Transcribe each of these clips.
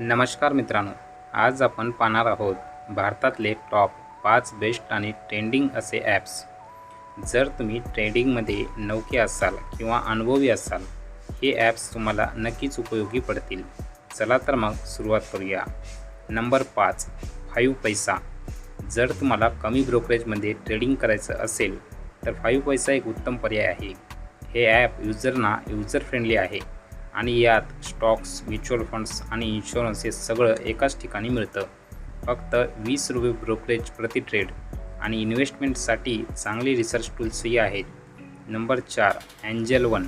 नमस्कार मित्रांनो आज आपण पाहणार आहोत भारतातले टॉप पाच बेस्ट आणि ट्रेंडिंग असे ॲप्स जर तुम्ही ट्रेडिंगमध्ये नौके असाल किंवा अनुभवी असाल हे ॲप्स तुम्हाला नक्कीच उपयोगी पडतील. चला तर मग सुरुवात करूया. नंबर पाच फाईव्ह पैसा. जर तुम्हाला कमी ब्रोकरेजमध्ये ट्रेडिंग करायचं असेल तर फाईव्ह पैसा एक उत्तम पर्याय आहे. हे ॲप युजरना युजर फ्रेंडली आहे. आणि यात स्टॉक्स म्युच्युअल फंड्स आणि इन्शुरन्स हे सगळं एकाच ठिकाणी मिळतं. फक्त वीस रुपये ब्रोकरेज प्रति ट्रेड आणि इन्व्हेस्टमेंटसाठी चांगली रिसर्च टूल्सही आहेत. नंबर चार अँजल वन.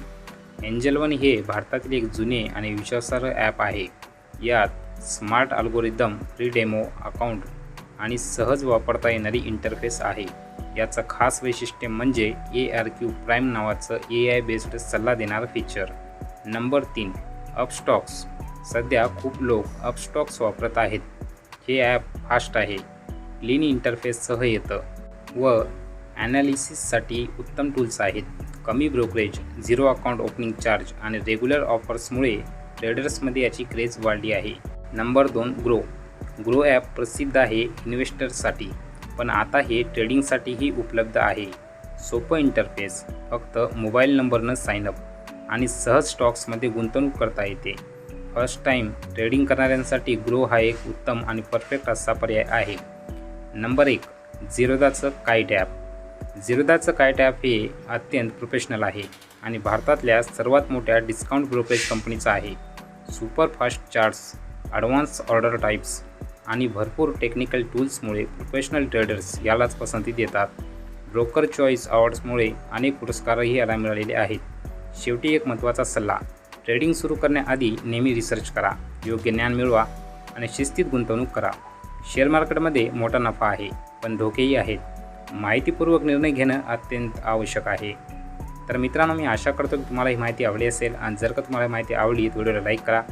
एंजल वन हे भारतातील एक जुने आणि विश्वासार्ह ॲप आहे. यात smart algorithm free demo account आणि सहज वापरता येणारी इंटरफेस आहे. याचं खास वैशिष्ट्य म्हणजे ए आर क्यू प्राईम नावाचं ए आय बेस्ड सल्ला देणारं फीचर. नंबर तीन अपस्टॉक्स. सध्या खूप लोक अपस्टॉक्स वापरत आहेत. हे ॲप फास्ट आहे. क्लीन इंटरफेससह येतं व ॲनालिसिससाठी उत्तम टूल्स आहेत. कमी brokerage zero account opening charge आणि रेग्युलर ऑफर्समुळे ट्रेडर्समध्ये याची क्रेज वाढली आहे. नंबर दोन ग्रो. ग्रो ॲप प्रसिद्ध आहे इन्व्हेस्टर्ससाठी पण आता हे ट्रेडिंगसाठीही उपलब्ध आहे. सोपं इंटरफेस फक्त मोबाईल नंबरनं साईनअप आणि सहज स्टॉक्समध्ये गुंतवणूक करता येते. फर्स्ट टाईम ट्रेडिंग करणाऱ्यांसाठी ग्रो हा एक उत्तम आणि परफेक्ट असा पर्याय आहे. नंबर एक झिरोदाचं काईट ॲप झिरोदाचं काईट ॲप हे अत्यंत प्रोफेशनल आहे आणि भारतातल्या सर्वात मोठ्या डिस्काउंट ब्रोकरेज कंपनीचं आहे. Super fast charts advance order types आणि भरपूर टेक्निकल टूल्समुळे प्रोफेशनल ट्रेडर्स यालाच पसंती देतात. ब्रोकर चॉईस अवॉर्ड्समुळे अनेक पुरस्कारही याला मिळालेले आहेत. शेवटी एक महत्त्वाचा सल्ला. ट्रेडिंग सुरू करण्याआधी नेहमी रिसर्च करा योग्य ज्ञान मिळवा आणि शिस्तीत गुंतवणूक करा. शेअर मार्केटमध्ये मोठा नफा आहे पण धोकेही आहेत. माहितीपूर्वक निर्णय घेणं अत्यंत आवश्यक आहे. तर मित्रांनो मी आशा करतो की तुम्हाला ही माहिती आवडली असेल आणि जर का तुम्हाला माहिती आवडली तर व्हिडिओला लाईक करा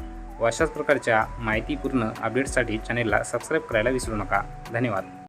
व अशाच प्रकारच्या माहितीपूर्ण अपडेट्ससाठी चॅनेलला सबस्क्राईब करायला विसरू नका. धन्यवाद.